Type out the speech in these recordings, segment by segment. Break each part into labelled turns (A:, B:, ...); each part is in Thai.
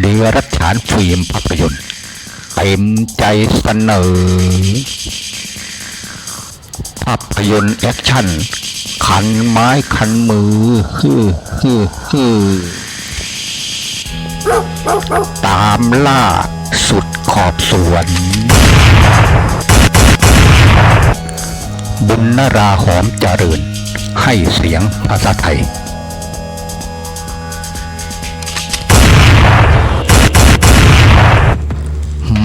A: เดือรัชฉานฟิล์มภาพยนตร์เต็มใจเสนอ ภาพยนตร์แอคชั่น ขันไม้ขันมือฮือฮือฮือตามล่าสุดขอบสวน บุญนราหอมเจริญ ให้เสียงภาษาไทย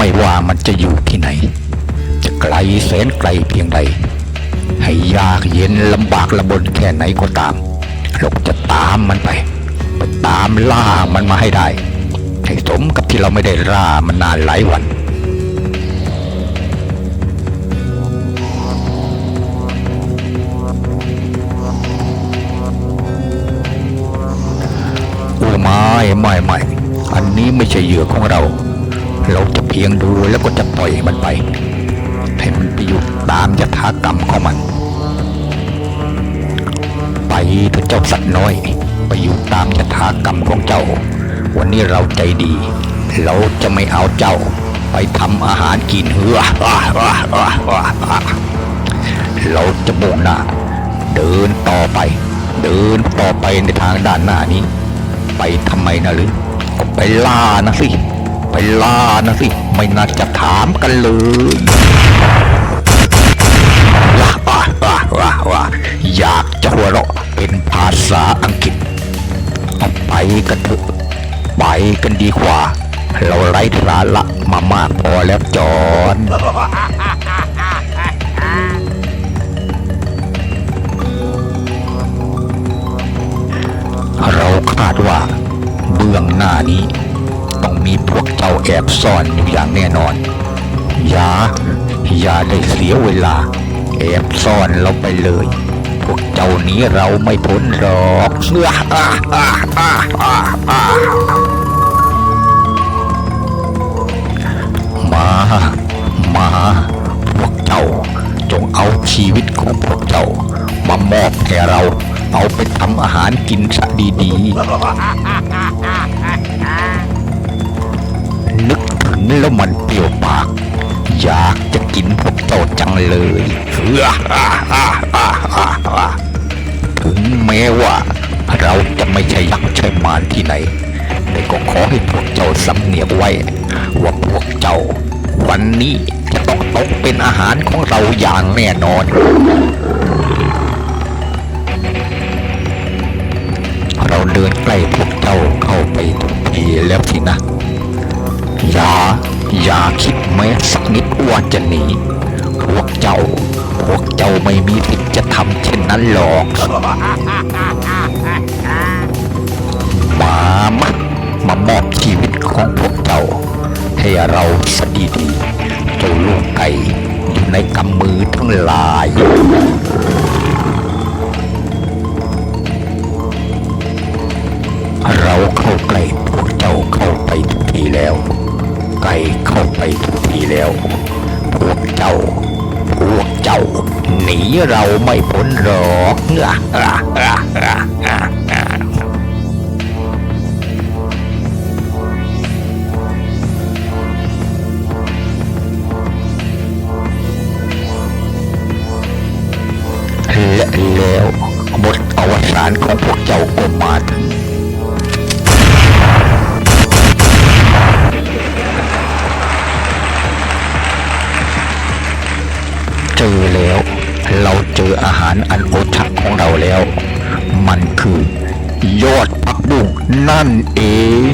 A: ไม่ว่ามันจะอยู่ที่ไหน จะไกลแสนไกลเพียงใด ให้ยากเย็นลำบากลำบนแค่ไหนก็ตามเราจะตามมันไปไปตามล่ามันมาให้ได้ ให้สมกับที่เราไม่ได้ล่ามันนานหลายวันโอ้ไม่ไม่ไม่อันนี้ไม่ใช่เหยื่อของเรา เราจะเพียงดูแล้วก็จะปล่อยมันไปให้มันไปอยู่ตามยถากรรมของมัน ไปเถอะเจ้าสัตว์น้อย ไปอยู่ตามยถากรรมของเจ้า วันนี้เราใจดี เราจะไม่เอาเจ้า ไปทำอาหารกินเหือเราจะมุ่งหน้า เดินต่อไป เดินต่อไปในทางด้านหน้านี้ ไปทำไมนะหรือก็ไปล่านะสิ ไปล่านะสิ ไม่น่าจะถามกันเลยว้าว้าว้าว้าว้าอยากจะหัวเราะเป็นภาษาอังกฤษเอาไปกันเถอะไปกันดีกว่า เราไร้สาระมามากพอแล้วจอนเราคาดว่า เบื้องหน้านี้ ต้องมีพวกเจ้าแอบซ่อนอยู่อย่างแน่นอน อย่า อย่าได้เสียเวลา แอบซ่อนเราไปเลย พวกเจ้านี้เราไม่พ้นหรอกเสื้ออ่าอ่าอ่าอ่าอ่ามา มา พวกเจ้า จงเอาชีวิตของพวกเจ้ามามอบแก่เรา เอาไปทำอาหารกินซะดีๆ แล้วมันเปรี้ยวปาก อยากจะกินพวกเจ้าจังเลยถึงแม้ว่า เราจะไม่ใช่ยักษ์ใช่มารที่ไหน แต่ก็ขอให้พวกเจ้าสำเนียกไว้ ว่าพวกเจ้า วันนี้จะต้องตกเป็นอาหารของเราอย่างแน่นอนเราเดินใกล้พวกเจ้าเข้าไปทุกทีแล้วสินะ อย่า อย่าคิดแม้สักนิดว่าจะหนี พวกเจ้า พวกเจ้าไม่มีสิทธิ์จะทำเช่นนั้นหรอก มามามามอบชีวิตของพวกเจ้า ให้เราสดีดีๆเจ้าลูกไก่อยู่ในกำมือทั้งหลาย หนีเราไม่พ้นหรอกและแล้วบทอวสานของพวกเจ้าก็มาถึงเจอแล้ว ออาหารอันโอชะของเราแล้ว มันคือยอดผักบุ้งนั่นเอง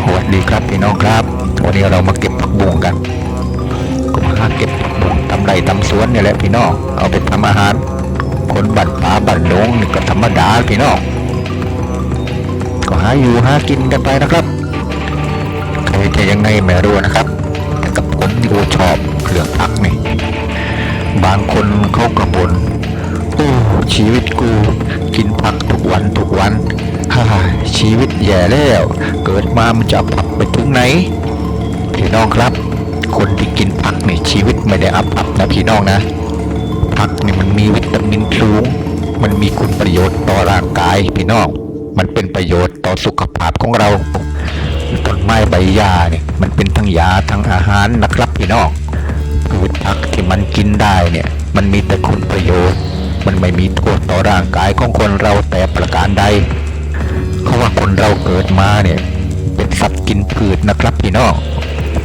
A: สวัสดีครับพี่น้องครับ วันนี้เรามาเก็บผักบุ้งกัน ก็มาหาเก็บผักบุ้งทำไรทำสวนนี่แหละพี่น้อง เอาไปทำอาหาร คนบัดป่าบัดดงนี่ก็ธรรมดาพี่น้อง ก็หาอยู่หากินกันไปนะครับใครจะยังไงไม่รู้นะครับแต่กับผมนี่โอชอบเครื่องพักนี่บางคนเขากระบนโอ้ชีวิตกูกินผักทุกวันทุกวันฮ่าชีวิตแย่แล้ว เกิดมามันจะผักไปถึงไหนพี่น้องครับ คนที่กินผักนี่ชีวิตไม่ได้อับอับนะพี่น้องนะผักนี่มันมีวิตามินสูง มันมีคุณประโยชน์ต่อร่างกายพี่น้อง มันเป็นประโยชน์ต่อสุขภาพของเราต้นไม้ใบหญ้าเนี่ยมันเป็นทั้งยาทั้งอาหารนะครับพี่น้องพืชผักที่มันกินได้เนี่ยมันมีแต่คุณประโยชน์ มันไม่มีโทษต่อร่างกายของคนเราแต่ประการใดเพราะว่าคนเราเกิดมาเนี่ยเป็นสัตว์กินพืชนะครับพี่น้อง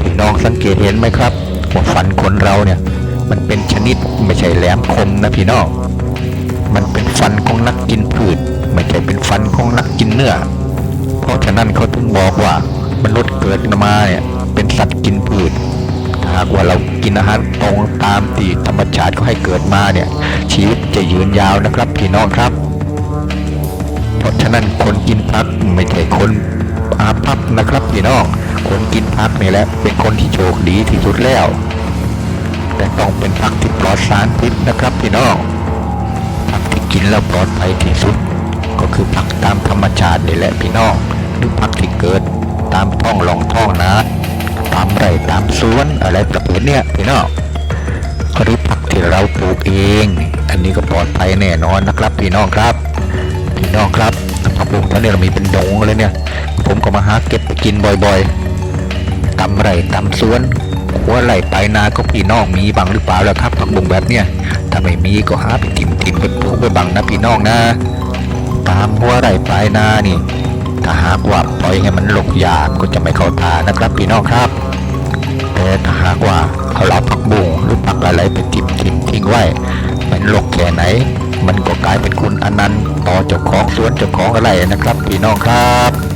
A: พี่น้องสังเกตเห็นไหมครับว่าฟันคนเราเนี่ยมันเป็นชนิดไม่ใช่แหลมคมนะพี่น้องมันเป็นฟันของนักกินพืช ไม่ใช่เป็นฟันของนักกินเนื้อ เพราะฉะนั้นเขาถึงบอกว่ามนุษย์เกิดมาเนี่ยเป็นสัตว์กินพืชหากว่าเรากินอาหารตรงตามที่ธรรมชาติเขาให้เกิดมาเนี่ย ชีวิตจะยืนยาวนะครับพี่น้องครับ เพราะฉะนั้นคนกินผักไม่ใช่คนอาภัพนะครับพี่น้องคนกินผักนี่แหละเป็นคนที่โชคดีที่สุดแล้ว แต่ต้องเป็นผักที่ปลอดสารพิษนะครับพี่น้องผักที่กินแล้วปลอดภัยที่สุด ธรรมชาตินี่แหละพี่น้องหรือผักที่เกิดตามท้องหลองท้องนาตามไร่ตามสวนอะไรประเภทเนี้ยพี่น้องหรือผักที่เราปลูกเอง อันนี้ก็ปลอดภัยแน่นอนนะครับ พี่น้องครับ พี่น้องครับผักบุ้งตอนนี้เรามีเป็นดงเลยเนี่ย ผมก็มาหาเก็บไปกินบ่อยๆตำไร่ตำสวนหัวไร่ไปนาก็พี่น้องมีบางหรือเปล่าแล้วครับผักบุ้งแบบเนี้ยถ้าไม่มีก็หาไปติ่มติมๆไปปลูกไปบังนะพี่น้องนะ ตามหัวไร่ปลายนานี่ ถ้าหากว่าปล่อยให้มันลกยากก็จะไม่เข้าตานะครับพี่น้องครับ แต่ถ้าหากว่าเอาเราผักบุ้งหรือผักอะไรไปทิ่มทิมทิ้งไว้ มันลกแค่ไหน มันก็กลายเป็นคุณอนันต์ต่อเจ้าของสวนเจ้าของอะไรนะครับ พี่น้องครับ